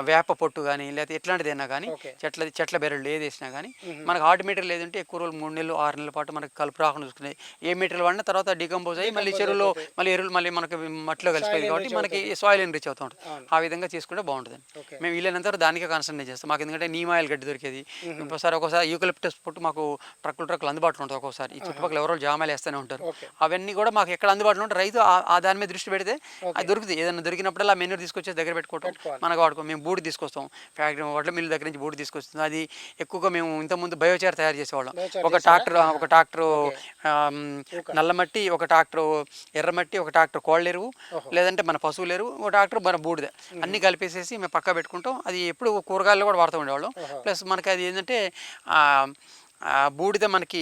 వేప పొట్టు కానీ లేకపోతే ఎట్లాంటిదైనా కానీ
Okay.
చెట్ల చెట్ల బెరళ్ళు ఏది వేసినా కానీ మనకు హార్డ్ మెటీరియల్ ఏదంటే ఎక్కువ రోజులు మూడు నెలలు ఆరు నెలల పాటు మనకి కలుపు రాకుండా చూసుకునే ఏ మెటీరియల్ వాడినా తర్వాత డికంపోజ్ అయ్యి మళ్ళీ చెరువులో మళ్ళీ ఎరువులు మళ్ళీ మనకి మట్టిలో కలిసిపోయింది కాబట్టి మనకి సాయిల్ ఎన్రిచ్ అవుతూ ఉంటుంది. ఆ విధంగా చేసుకుంటే బాగుంటుంది. మేము వీలైనంత వరకు దానికే కాన్సన్ట్రేట్ చేస్తాం. మాకు ఎందుకంటే నీమ్ ఆయిల్ గడ్డి దొరికేది. ఇంకోసారి ఒకసారి యూకలిప్టస్ పొట్టు మాకు ట్రక్కులు ట్రక్కులు అందుబాటులో ఉంటుంది ఒక్కోసారి. ఈ చుట్టుపక్కల ఎవరో జామాలు వేస్తూనే ఉంటారు. అవన్నీ కూడా మాకు ఎక్కడ అందుబాటులో ఉంటాయి. రైతు ఆ- దాని మీద దృష్టి పెడితే అది దొరుకుతుంది. ఏదైనా దొరికినప్పుడల్లా మెనూర్ తీసుకొచ్చి దగ్గర పెట్టుకోవటం. మనకు వాడుకో మేము బూడి తీసుకొస్తాం. ఫ్యాక్టరీ వడ్ల మిల్లు దగ్గర నుంచి బూడి తీసుకొస్తుంది. అది ఎక్కువగా మేము ఇంతకుముందు బయోచార్ తయారు చేసేవాళ్ళం. ఒక ట్రాక్టర్ ఒక ట్రాక్టర్ నల్లమట్టి ఒక ట్రాక్టర్ ఎర్రమట్టి ఒక ట్రాక్టర్ కోళ్ళ ఎరువు లేదంటే మన పశువుల ఎరువు ఒక ట్రాక్టర్ మన బూడిద. అన్ని కలిపేసేసి మేము పక్క పెట్టుకుంటాం. అది ఎప్పుడు కూరగాయల్లో కూడా వాడుతూ ఉండేవాళ్ళం. ప్లస్ మనకి అది ఏంటంటే బూడిద మనకి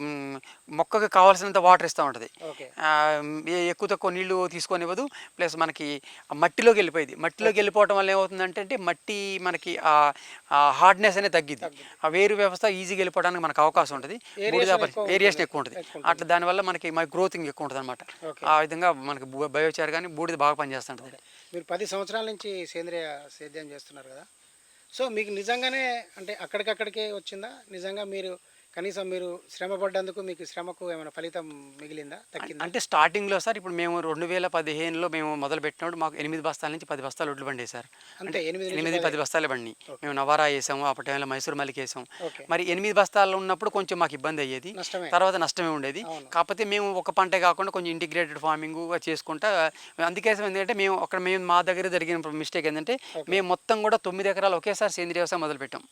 మ్, మొక్కకి కావాల్సినంత వాటర్ ఇస్తూ ఉంటుంది. ఎక్కువ తక్కువ నీళ్ళు తీసుకొనివ్వదు. ప్లస్ మనకి మట్టిలోకి వెళ్ళిపోయింది. మట్టిలోకి వెళ్ళిపోవడం వల్ల ఏమవుతుందంటే అంటే మట్టి మనకి ఆ హార్డ్నెస్ అనేది తగ్గిద్ది. ఆ వేరు వ్యవస్థ ఈజీగా వెళ్ళిపోవడానికి మనకు అవకాశం ఉంటుంది.
ఎక్కువ
వేరియేషన్. ఎక్కువ ఉంటుంది. అట్లా దానివల్ల మనకి మన గ్రోతింగ్ ఎక్కువ ఉంటుంది అనమాట. ఆ విధంగా మనకి బయోచార్ కానీ బూడిద బాగా పనిచేస్తుంటుంది
మీరు పది సంవత్సరాల నుంచి సేంద్రియ సేద్యం చేస్తున్నారు కదా. సో మీకు నిజంగానే అంటే అక్కడికక్కడికే వచ్చిందా? నిజంగా మీరు కనీసం మీరు శ్రమ పడ్డందుకు మీకు శ్రమకు ఏమైనా ఫలితం మిగిలిందా? తగ్గిందా?
అంటే స్టార్టింగ్లో సార్ ఇప్పుడు మేము రెండు వేల పదిహేనులో మేము మొదలు పెట్టినప్పుడు మాకు ఎనిమిది బస్తాల నుంచి పది బస్తాలు ఒడ్లు బండి సార్.
అంతే ఎనిమిది
ఎనిమిది పది బస్తాలే బండి మేము నవారా వేసాము ఆ టైంలో మైసూర్ మల్లికి వేసాం. మరి ఎనిమిది బస్తాలు ఉన్నప్పుడు కొంచెం మాకు ఇబ్బంది అయ్యేది. తర్వాత నష్టమే ఉండేది. కాకపోతే మేము ఒక పంటే కాకుండా కొంచెం ఇంటిగ్రేటెడ్ ఫార్మింగ్ చేసుకుంటా అందుకే ఎందుకంటే మేము అక్కడ మేము మా దగ్గర జరిగిన మిస్టేక్ ఏంటంటే మేము మొత్తం కూడా తొమ్మిది ఎకరాలు ఒకేసారి సేంద్రియ వ్యవసాయం మొదలు పెట్టాం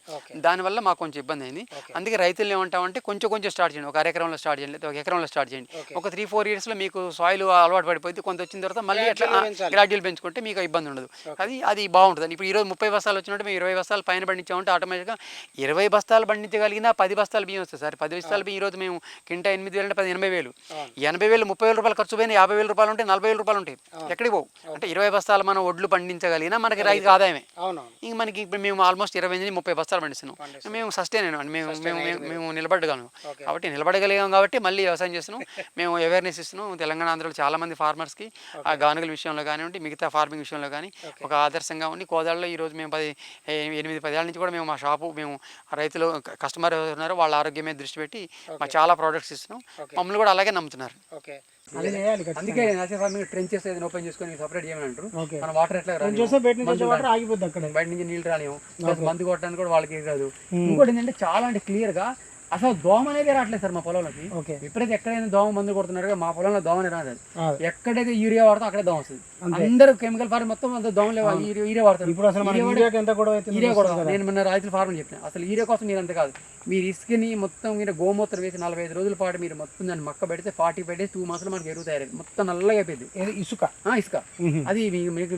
దానివల్ల మాకు కొంచెం ఇబ్బంది అయింది. అందుకే రైతులు ఏమంటామంటే కొంచెం కొంచెం స్టార్ట్ చేయండి. ఒక ఎకరంలో స్టార్ట్ చేయండి లేదా ఒక ఎకరంలో స్టార్ట్ చేయండి. ఒక త్రీ ఫోర్ ఇయర్స్లో మీకు సాయిల్ అలవాటు పడిపోయింది కొంత వచ్చిన తర్వాత మళ్ళీ అట్లా. గ్రాడ్యువల్ పెంచుకుంటే మీకు ఇబ్బంది ఉండదు. అది అది బాగుంటుంది. ఇప్పుడు ఈరోజు ముప్పై బస్తాలు వచ్చినట్టు మేము ఇరవై బస్తాలు పైన పండించామంటే ఆటోమేటిక్గా ఇరవై బస్తాలు పండించగలిగినా పది బస్తాలు బియ్యం వస్తుంది సార్. పది బస్తాలు బియ్యం ఈరోజు మేము కింట ఎనిమిది వేలు అంటే పది ఎనభై వేలు. ఎనభై వేలు ముప్పై వేల రూపాయలు ఖర్చు పోయిన యాభై వేల రూపాయలు ఉంటాయి నలభై వేల రూపాయలు ఉంటాయి. ఎక్కడికి పోవు. అంటే ఇరవై బస్తాలు మనం ఒడ్లు పండించగలిగినా మనకి రైతు ఆదాయమే. ఇంక మనకి ఇప్పుడు మేము ఆల్మోస్ట్ ఇరవై నుంచి ముప్పై బస్తాలు పండిస్తున్నాం. మేము సస్టైన్ అయినాం. మేము మేము- మేము నిలబడగలం
Okay.
కాబట్టి నిలబడగలిగాం కాబట్టి మళ్ళీ వ్యవసాయం చేస్తున్నాం. మేము అవేర్నెస్ ఇస్తున్నాం. తెలంగాణ ఆంధ్రలో చాలా మంది ఫార్మర్స్కి ఆ గానుగల విషయంలో కానివ్వండి మిగతా ఫార్మింగ్ విషయంలో కానీ ఒక ఆదర్శంగా ఉండి కోదాడలో ఈ రోజు మేము పది ఎనిమిది పదేళ్ళ నుంచి కూడా మేము మా షాపు మేము రైతులు కస్టమర్ ఉన్నారో వాళ్ళ ఆరోగ్యం మీద దృష్టి పెట్టి మా చాలా ప్రోడక్ట్స్ ఇస్తున్నాం. మమ్మల్ని కూడా అలాగే నమ్ముతున్నారు.
ఓకే. అది చేయాలి
అందుకే నేచురల్ ఫార్మింగ్ ట్రెంచెస్ ఏదైనా ఓపెన్ చేసుకొని సపరేట్ చేయమని అంటారు. మన వాటర్ ఎట్లా
బయట నుంచి వచ్చే
మందు
వాటర్ ఆగిపోద్ది అక్కడ.
బయట నుంచి నీళ్ళు రానివ్వం. ప్లస్ మందు కొట్టడానికి కూడా వాళ్ళకి రాదు ఇంకోటి ఏంటంటే చాలా అంటే క్లియర్గా అసలు దోమ అనేది రావట్లేదు సార్ మా పొలంలోకి. ఎప్పుడైతే ఎక్కడైనా దోమ మందు కొడుతున్నారో మా పొలంలో దోమనే రాదు. ఎక్కడైతే యూరియా వాడతాం అక్కడే దోమ వస్తుంది. అందరూ కెమికల్ ఫార్మ్ మొత్తం అంతా దోమ యూరియా- వాడతారు.
ఇప్పుడు అసలు మన
యూరియా కూడా నేను మొన్న రైతుల ఫార్మ్ చెప్పిన. అసలు యూరియా కోసం మీరు అంత కాదు. మీరు ఇసుకని మొత్తం మీరు గోమూత్రం వేసి నలభై ఐదు రోజుల పాటు మీరు మొత్తం దాన్ని మక్క పెడితే ఫార్టీ ఫైవ్ డేస్ టూ మంత్స్లో మనకి ఎరువు తయారైంది. మొత్తం నల్లగా అయిపోయింది.
ఇసుక?
ఆ, ఇసుక. అది మీకు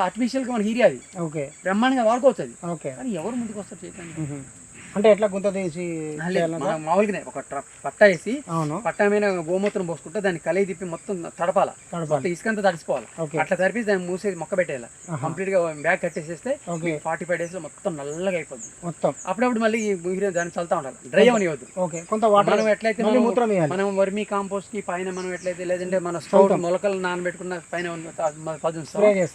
ఆర్టిఫిషియల్గా మనకి యూరియా అది.
ఓకే.
బ్రహ్మాండంగా వాడుకోవచ్చు అది. కానీ ఎవరు ముందుకు వస్తారు చేయడానికి
అంటే ఎట్లా గుంత తీసి
మామూలుగానే ఒక పట్ట వేసి పట్ట మీద గోమూత్రం పోసుకుంటే దాన్ని కలయి తిప్పి మొత్తం తడపాల. మొత్తం ఇసుకంతా తడిసిపోవాలి. అట్లా తడిపేసి దాన్ని మూసేసి మొక్క పెట్టేయాలి. కంప్లీట్గా బ్యాగ్ కట్టేసేస్తే ఫార్టీ ఫైవ్ డేస్లో మొత్తం నల్లగా అయిపోతుంది
మొత్తం.
అప్పుడప్పుడు మళ్ళీ దాన్ని చల్లుతా ఉండాలి. డ్రై అవనివద్దు
ఓకే. కొంత వాటర్
మనం ఎట్లయితే మనం-
మూత్రం వేయాలి.
మనం వర్మీ కాంపోస్ట్కి పైన మనం ఎట్లయితే లేదంటే మన స్టవ్ మొలకలు నానబెట్టుకున్న పైన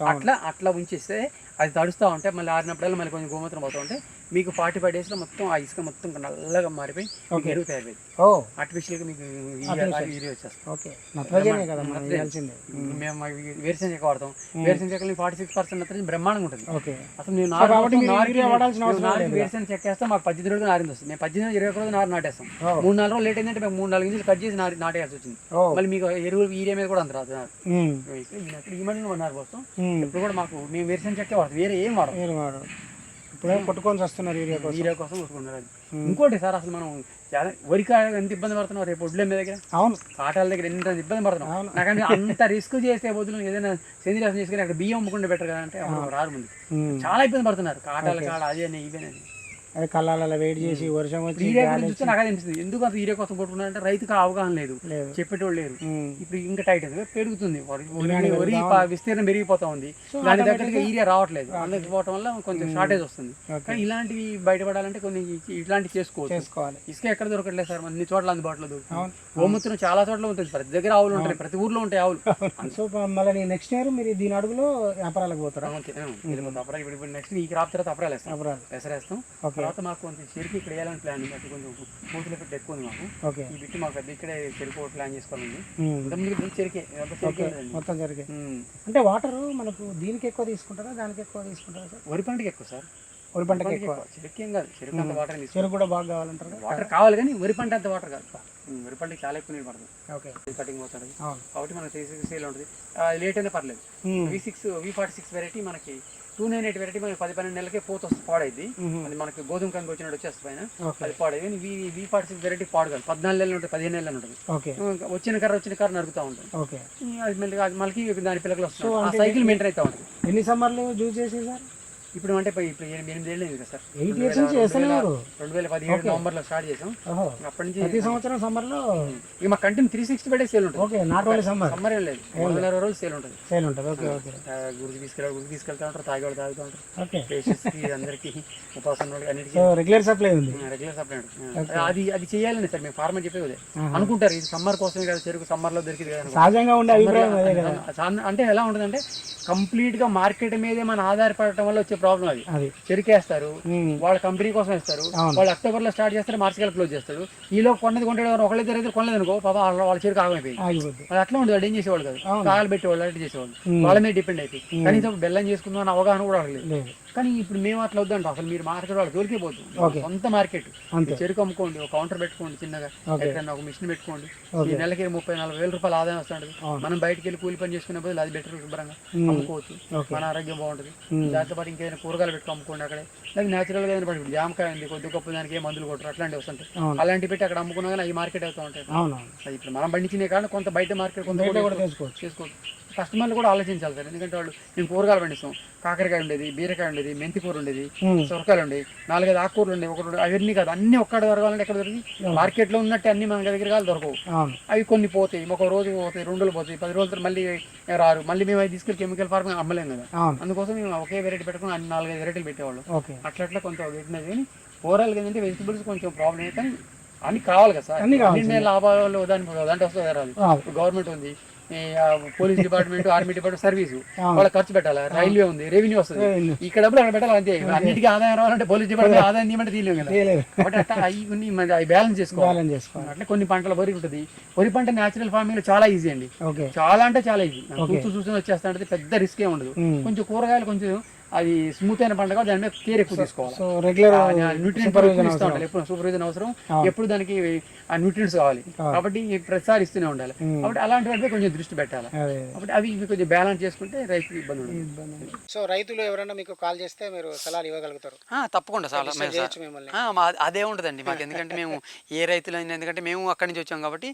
అట్లా అట్లా ఉంచేస్తే అది తడుస్తూ ఉంటే మళ్ళీ ఆరినప్పుడల్లా మళ్ళీ కొంచెం గోమూత్రం పోతూ ఉంటే మీకు ఫార్టీ ఫైవ్ డేస్లో మొత్తం ఆ ఇసుక మొత్తం నల్లగా మారిపోయి ఎరువు తయారైంది
ఓ
ఆర్టిఫిషియల్గా మీకు ఎరువు వచ్చేస్తుంది
ఓకే నత్రజనే కదా మనం వేయాల్సిందే
మేము వేరుశనగ వాడతాం వేరుశనగలు ఫార్టీ సిక్స్ పర్సెంట్ నత్రజని బ్రహ్మాండంగా ఉంటుంది
ఓకే
అసలు నేను నారు వేరుశనగ చెక్కేస్తాం మాకు పద్దెనిమిది రోజులు నారింది వస్తుంది మేము పద్దెనిమిది ఇరవై ఒక రోజు నారు నాటేస్తాం. మూడు నాలుగు రోజులు లేట్ అయిందంటే మేము మూడు నాలుగు ఇంచులు కట్ చేసి నాటి నాటేయాల్సి వచ్చింది మళ్ళీ మీకు ఎరువులు ఈరియా మీద కూడా అంత రాదు నారు. ఈ మధ్యన నారు పోస్తాం. ఇప్పుడు కూడా మాకు మేము వేరుశనగ చెక్కే వాడతాం వేరే ఏం వాడతాం
మీరు వాడు ఇప్పుడే కొట్టుకొని వస్తున్నారు యూరియా కోసం.
కోసం కొట్టుకుంటున్నారు. ఇంకోటి సార్ అసలు మనం చాలా వరికాయ ఎంత ఇబ్బంది పడుతున్నాం రేపు ఒడ్లే మీద దగ్గర?
అవును.
కాటాల దగ్గర ఎంత ఇబ్బంది పడుతున్నాం. నాకంటే అంత రిస్క్ చేసే బదులు ఏదైనా సేంద్రియాసం చేసుకుని అక్కడ బియ్యం అమ్ముకుంటే బెటర్ కదా అంటే రారు ముందు. చాలా ఇబ్బంది పడుతున్నారు. కాటాల కాడ అదే ఇవే
అది కళ్ళాల వెయిట్ చేసి వర్షం వచ్చి
ఈరియా గురించి చూస్తే నాకు అనిపిస్తుంది. ఎందుకు అంత ఈరియా కోసం కొట్టుకున్నారంటే రైతుకు అవగాహన లేదు. చెప్పేటోళ్ళు లేరు. ఇప్పుడు ఇంకా టైట్ పెరుగుతుంది. వరి- విస్తీర్ణం పెరిగిపోతా ఉంది. దాని దగ్గర ఏరియా రావట్లేదు. అందుకు పోవటం వల్ల కొంచెం షార్టేజ్ వస్తుంది. కానీ ఇలాంటివి బయటపడాలంటే కొన్ని ఇట్లాంటివి చేసుకోవచ్చు.
చేసుకోవాలి.
ఇసుక ఎక్కడ దొరకట్లేదు సార్? అన్ని చోట్ల అందుబాటులో దొరుకుతుంది. గోమూత్రం చాలా చోట్ల ఉంటుంది. ప్రతి దగ్గర ఆవులు ఉంటాయి. ప్రతి ఊర్లో ఉంటాయి ఆవులు.
సో మళ్ళీ నెక్స్ట్ ఇయర్ మీరు దీని అడుగులో వ్యాపారాలకు పోతారా?
ఇప్పుడు నెక్స్ట్ ఈ క్రాప్ తర్వాత వేస్తాం.
వ్యాపారాలు.
పెసరేస్తాం తర్వాత మాకు కొంచెం చెరుకు ఇక్కడ వేయాలని ప్లాన్ ఉంది అటు కొంచెం మూతులు పెట్టి ఎక్కువ ఉంది మాకు
ఓకే
ఈ బిట్టు మాకు పెద్ద ఇక్కడే చెరుకు ప్లాన్ చేసుకోవాలండి. ఇంతకుముందు చెరుకే చెరుకే.
మొత్తం
ఉమ్.
అంటే వాటర్ మనకు దీనికి ఎక్కువ తీసుకుంటారా దానికి ఎక్కువ తీసుకుంటారా సార్
వరి పంటకి ఎక్కువ సార్
వరి పంటకి ఎక్కువ
చెరుకు కాదు చెరుకు అంత వాటర్
చెరుకు కూడా బాగా కావాలంటారా
వాటర్ కావాలి కానీ వరి పంట అంత వాటర్ కాదు వరి పంటకి చాలా ఎక్కువ నీళ్ళు పడుతుంది
ఓకే
కటింగ్
అవును
కాబట్టి మనకి త్రీ సిక్స్ సేల్ ఉంటుంది లేట్ అయినా పర్లేదు. V six V forty six variety మనకి టూ నైన్ ఎయిట్ వెరైటీ మనకి పది పన్నెండు నెలలకే పోత వస్తుంది పాడైంది. అది మనకి గోధుమ కంకి వచ్చినట్టు వచ్చేస్తుంది పైన. అది పాడైంది V V forty six variety పాడు కాదు. పద్నాలుగు నెలలు ఉంటుంది పదిహేను నెలలు ఉంటుంది. వచ్చిన కర్ర వచ్చిన కర్ర నరుగుతూ ఉంటుంది.
ఓకే.
అది మళ్ళీ అది మళ్ళీ దాని పిల్లలు వస్తుంది సైకిల్ మెయింటైన్ అవుతా ఉంటుంది.
ఎన్ని సమ్మర్లు యూజ్ చేసి సార్
ఇప్పుడు అంటే ఇప్పుడు ఎనిమిది ఏళ్ళు కదా సార్.
ఎయిట్ ఇయర్స్ నుంచి చేస్తున్నారు
రెండు వేల పదిహేడు నవంబర్లో స్టార్ట్ చేసాం. అప్పటి నుంచి
ప్రతి సంవత్సరం సమ్మర్లో
ఇక మా continue three sixty by sale ఉంటుంది.
Okay not only summer.
Summer ఏం లేదు. మూడు వందల రోజులు సేల్ ఉంటుంది.
సేల్ ఉంటుంది. Okay okay.
ఆ, గుడికి తీసుకెళ్ళి గుడికి తీసుకెళ్తా ఉంటారు తాగేవాళ్ళు తాగుతూ ఉంటారు.
ఓకే.
పేషెంట్స్కి అందరికి ఉపాసం వాళ్ళకి అన్నిటికీ.
రెగ్యులర్ సప్లై ఉంది.
రెగ్యులర్ సప్లై ఉంటుంది. అది అది చేయాలని సార్. మేము ఫార్మర్ చెప్పేది అనుకుంటారు ఇది సమ్మర్ కోసమే కదా చెరుకు summer లో దొరికింది కదా
సహజంగా ఉండే అభిప్రాయం.
అంటే ఎలా ఉంటుందంటే కంప్లీట్గా మార్కెట్ మీదే మన ఆధారపడటం వల్ల వచ్చే ప్రాబ్లం అది.
అది.
చెరుకేస్తారు. వాళ్ళ కంపెనీ కోసం ఇస్తారు. వాళ్ళు అక్టోబర్లో స్టార్ట్ చేస్తారు మార్చి కల్లా క్లోజ్ చేస్తారు. ఈలో కొన్నది కొంటాడు ఒకళ్ళిద్దరు అయితే కొనలేదు అనుకో పాప వాళ్ళ వాళ్ళ చెరుకు
ఆగిపోద్ది.
వాళ్ళు అట్లా ఉండదు ఏం చేసేవాళ్ళు కాదు. కాయలు పెట్టేవాళ్ళు అట్లా చేసేవాళ్ళు. వాళ్ళ మీద డిపెండ్ అయిపోయి. కనీసం బెల్లం చేసుకుందాం అన్న అవగాహన కూడా లేదు. కానీ ఇప్పుడు మేము అట్లా వద్దంట. అసలు మీరు మార్కెట్ వాళ్ళు దొరికే పోతుంది. సొంత మార్కెట్. చెరుకు అమ్ముకోండి ఒక కౌంటర్ పెట్టుకోండి చిన్నగా.
ఓకే.
ఎక్కడన్నా ఒక మిషన్ పెట్టుకోండి. ఈ నెలకి ముప్పై నలభై వేల రూపాయలు ఆదాయం వస్తుంటది.
అవును.
మనం బయటికి వెళ్ళి కూలి పని చేసుకునే బదులు అది బెటర్ శుభ్రంగా. అమ్ముకోవచ్చు. మన ఆరోగ్యం బాగుంటుంది. దాంతో పాటు ఇంకేదైనా కూరగాయలు పెట్టుకో అమ్ముకోండి అక్కడే. లేదా న్యాచురల్గా ఏదైనా పడి ఇప్పుడు జామకాయ ఉంది కొద్ది గొప్ప దానికి ఏ మందులు కొట్టరు. అట్లాంటివి వస్తుంటాయి. అలాంటివి పెట్టి అక్కడ అమ్ముకున్నా కానీ అవి మార్కెట్ అవుతూ ఉంటాయి. ఇప్పుడు మనం పండించినే కానీ కొంత బయట మార్కెట్ కొంత చేసుకోవచ్చు. కస్టమర్లు కూడా ఆలోచించాలి సార్. ఎందుకంటే వాళ్ళు మేము కూరగాయలు పండిస్తాం కాకరకాయ ఉండేది బీరకాయ ఉండేది మెంతి కూర ఉండేది. సొరకాయలు ఉండేవి నాలుగైదు ఆకుకూరలు ఉండేవి ఒకటి. అవన్నీ కాదు. అన్ని ఒక్కడ దొరకాలంటే ఎక్కడ దొరికి మార్కెట్లో ఉన్నట్టు అన్ని మన దగ్గర కాదు దొరకవు. అవి కొన్ని పోతాయి ఒక రోజు పోతాయి రెండు రోజులు పోతాయి పది రోజుల మళ్ళీ రారు. మళ్ళీ మేము అవి తీసుకెళ్ళి కెమికల్ ఫార్మింగ్ అమ్మలేం కదా. అందుకోసం మేము ఒకే వెరైటీ పెట్టుకుని అన్ని నాలుగైదు వెరైటీలు పెట్టేవాళ్ళం. అట్లా అట్లా కొంత పెట్టినది కానీ ఓవరాల్ ఏంటంటే వెజిటబుల్స్ కొంచెం ప్రాబ్లం కానీ అన్ని కావాలి కదా సార్.
అన్ని
లాభాలు దాని దాంట్లో వస్తుంది రాదు. గవర్నమెంట్ ఉంది. Police department army department service. వాళ్ళకి ఖర్చు పెట్టాలి? రైల్వే ఉంది రెవెన్యూ వస్తుంది. ఇక్కడ డబ్బులు అక్కడ పెట్టాలి? అంతే. అన్నిటికీ ఆదాయం రావాలంటే పోలీస్ డిపార్ట్మెంట్ ఆదాయం తీయమంటే తీయలేము కదా. అట్లా అవి కొన్ని అవి బ్యాలెన్స్ చేసుకోవాలి. అట్లా కొన్ని పంటల వరి ఉంటుంది. వరి పంట న్యాచురల్ ఫార్మింగ్లో చాలా ఈజీ అండి. చాలా అంటే చాలా ఈజీ చూస్తూ చూస్తూ వచ్చేస్తా అంటే పెద్ద రిస్క్ ఏ ఉండదు. కొంచెం కూరగాయలు కొంచెం అది స్మూత్ అయిన పంట దాని మీద కేర్ ఎక్కువ తీసుకోవాలి.
సో రెగ్యులర్
న్యూట్రియంట్ ఇస్తూ ఉండాలి. ఎప్పుడు సూపర్విజన్ అవసరం ఎప్పుడు దానికి ఆ న్యూట్రియంట్స్ కావాలి. కాబట్టి ప్రతిసారి ఇస్తూనే ఉండాలి. కాబట్టి అలాంటి వాటిపై కొంచెం దృష్టి పెట్టాలి.
అదే
కాబట్టి అవి కొంచెం బ్యాలెన్స్ చేసుకుంటే రైతుకి ఇబ్బంది ఉండదు.
సో రైతులు ఎవరైనా మీకు కాల్ చేస్తే మీరు సలహాలు ఇవ్వగలుగుతారు?
ఆ, తప్పకుండా మా అదే ఉంటుందండి. మాకు ఎందుకంటే మేము ఏ రైతులైనా ఎందుకంటే మేము అక్కడి నుంచి వచ్చాం కాబట్టి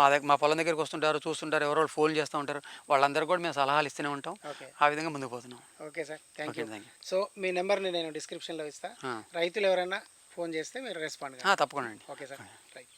మా దగ్గర మా పొలం దగ్గరికి వస్తుంటారు చూస్తుంటారు ఎవరో ఫోన్ చేస్తూ ఉంటారు. వాళ్ళందరూ కూడా మేము సలహాలు ఇస్తూనే ఉంటాం. ఆ విధంగా ముందుకు పోతున్నాం.
Okay sir. Thank you
okay
so మీ నెంబర్ని నేను డిస్క్రిప్షన్లో ఇస్తా.
ఆ.
రైతులు ఎవరైనా ఫోన్ చేస్తే మీరు రెస్పాండ్
తప్పకుండా అండి.
Okay sir. రైట్